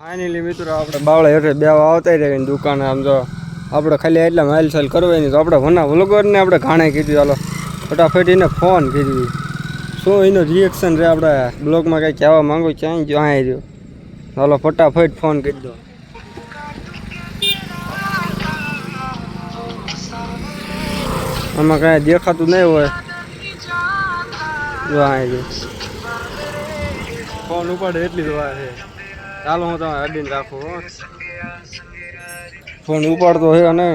Finally મિત્રો, આપણે બાવળા હેઠે બે આવતા રહ્યા ને દુકાને આમ જો. આપણે ખાલી એટલા માઇલ સાઇલ કરવી નહીં તો આપણે ભના વલોગરને આપણે ઘાણે કીધું ચાલો ફટાફટ એને ફોન કરી શું એનો રિએક્શન રહે આપણે બ્લોગમાં કંઈ કહેવા માંગુ? ક્યાંય જો આ રહ્યો. ચાલો ફટાફટ ફોન કરી દો. આમાં કાંઈ દેખાતું નહીં હોય. જો આ જો ફોન ઉપાડે એટલી જ છે. ચાલો હું તમે અડીને રાખું ફોન ઉપાડતો હે અને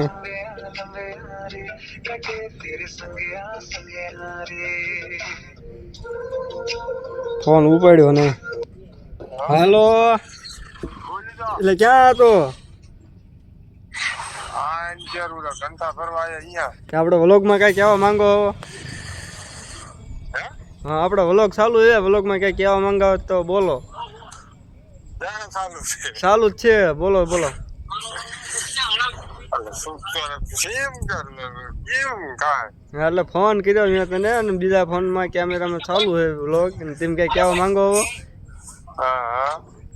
ફોન ઉપાડ્યો ને હાલો. એટલે ક્યાં હતો? કે આપણે વ્લોગમાં કાંઈ કેવા માંગો? હા? આપણે વ્લોગ ચાલુ છે. વ્લોગમાં કાંઈ કેવા માંગો તો બોલો. ચાલુ જ છે. બોલો બોલો. એટલે ફોન કર્યો મેં તને અને બીજા ફોનમાં કેમેરામાં ચાલુ છે વ્લોગ. તેમ કઈ કહેવા માંગો હો?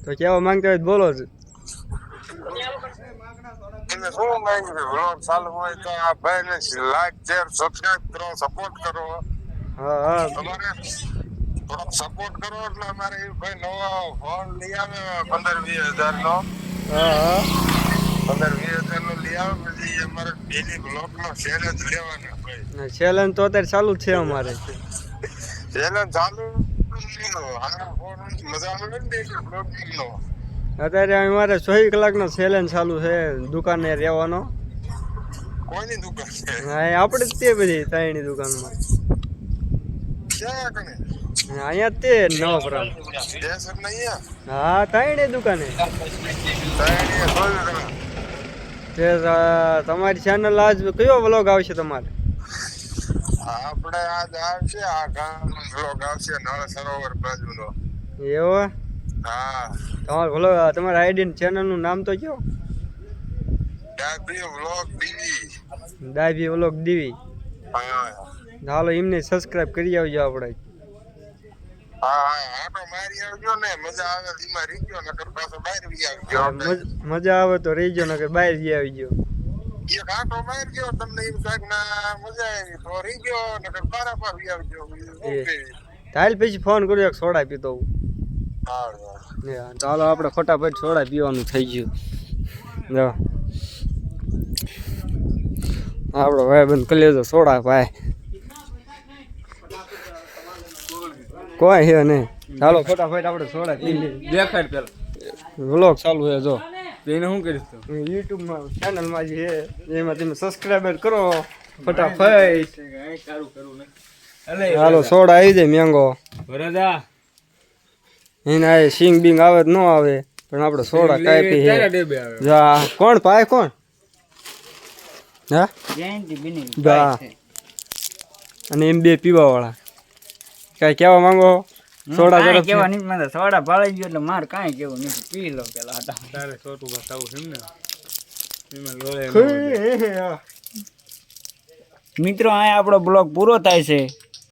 તો કહેવા માંગતા હોય તો બોલો જ. સપોર્ટ કરો. હા હા. તમારે થોડોક સપોર્ટ કરો એટલે અમારે ભાઈ નવો ફોન લઈ આવે પંદર વીસ હજાર નો હા હા પંદર વીસ હજાર નો લઈ આવે પછી અમારે ડેલી બ્લોક નો ચેલેન્જ લેવાના ભાઈ. ચેલેન્જ તો અત્યારે ચાલુ છે અમારે. ચેલેન્જ ચાલુ અત્યારે અમારે ચોવીસ કલાકનો ચેલેન્જ ચાલુ છે દુકાને રહેવાનો. કોઈની દુકાન છે? હા, આપણે જ તે બધી ત્રણની દુકાનમાં. ક્યાં કને અહીંયા તે નવાપુરામ હા ત્રણની દુકાને. તે તમારી ચેનલ આજ કયો વ્લોગ આવશે તમારે? આપણે આજ આવશે આ ગામ વ્લોગ આવશે નળ સરોવર બાજુનો. એવો? હા. તમારો ભલો તમારા આઈડી ચેનલનું નામ તો કયો? ડાબી વ્લોગ ડીવી. ડાયબી વ્લોગ ડીવી. હા હાલો એમને સબસ્ક્રાઇબ કરી આવજો આપણે હા હા આટો મારી આવજો ને મજા આવે તો રહી ગયો નકર બહાર મજા આવે જઈ આવજો. એક આટો મારી ગયો તમને એમ થાય ના મજા આવી તો રહી ગયો નકર બારા પર તાલ પછી ફોન કર્યો એક સોડા પીતો હું. હા ચાલો આપણે ફટાફટ સોડા પીવાનું થઈ ગયું. જો. આપણો ભાઈ બંધ કરી લેજો સોડા ભાઈ કોઈ હે નહીં. ચાલો. ફટાફટ આપણે સોડા દેખાડ પેલા. વ્લોગ ચાલુ છે જો. તેને શું કરીશ તું? યુટ્યુબમાં ચેનલમાં જે છે એમાં તમે સબસ્ક્રાઈબર કરો. ફટાફટ. સારું હાલો સોડા આવી જાય મેંગો. બરાદા એના એ સિંગ બિંગ આવે ન આવે પણ આપણે સોડા કાપી છે જા કોણ પાય કોણ? હા? જા. અને એમ બે પીવા વાળા કઈ કેવા માંગો? સોડા જરા કેવા નહીં મને સોડા ભાળી ગયો એટલે મારે કાઈ કેવું નહીં પી લો પેલા આટા તારે છોટું બતાવું છે ને? એમાં લોહે મિત્રો અહીંયા આપણો બ્લોગ પૂરો થાય છે.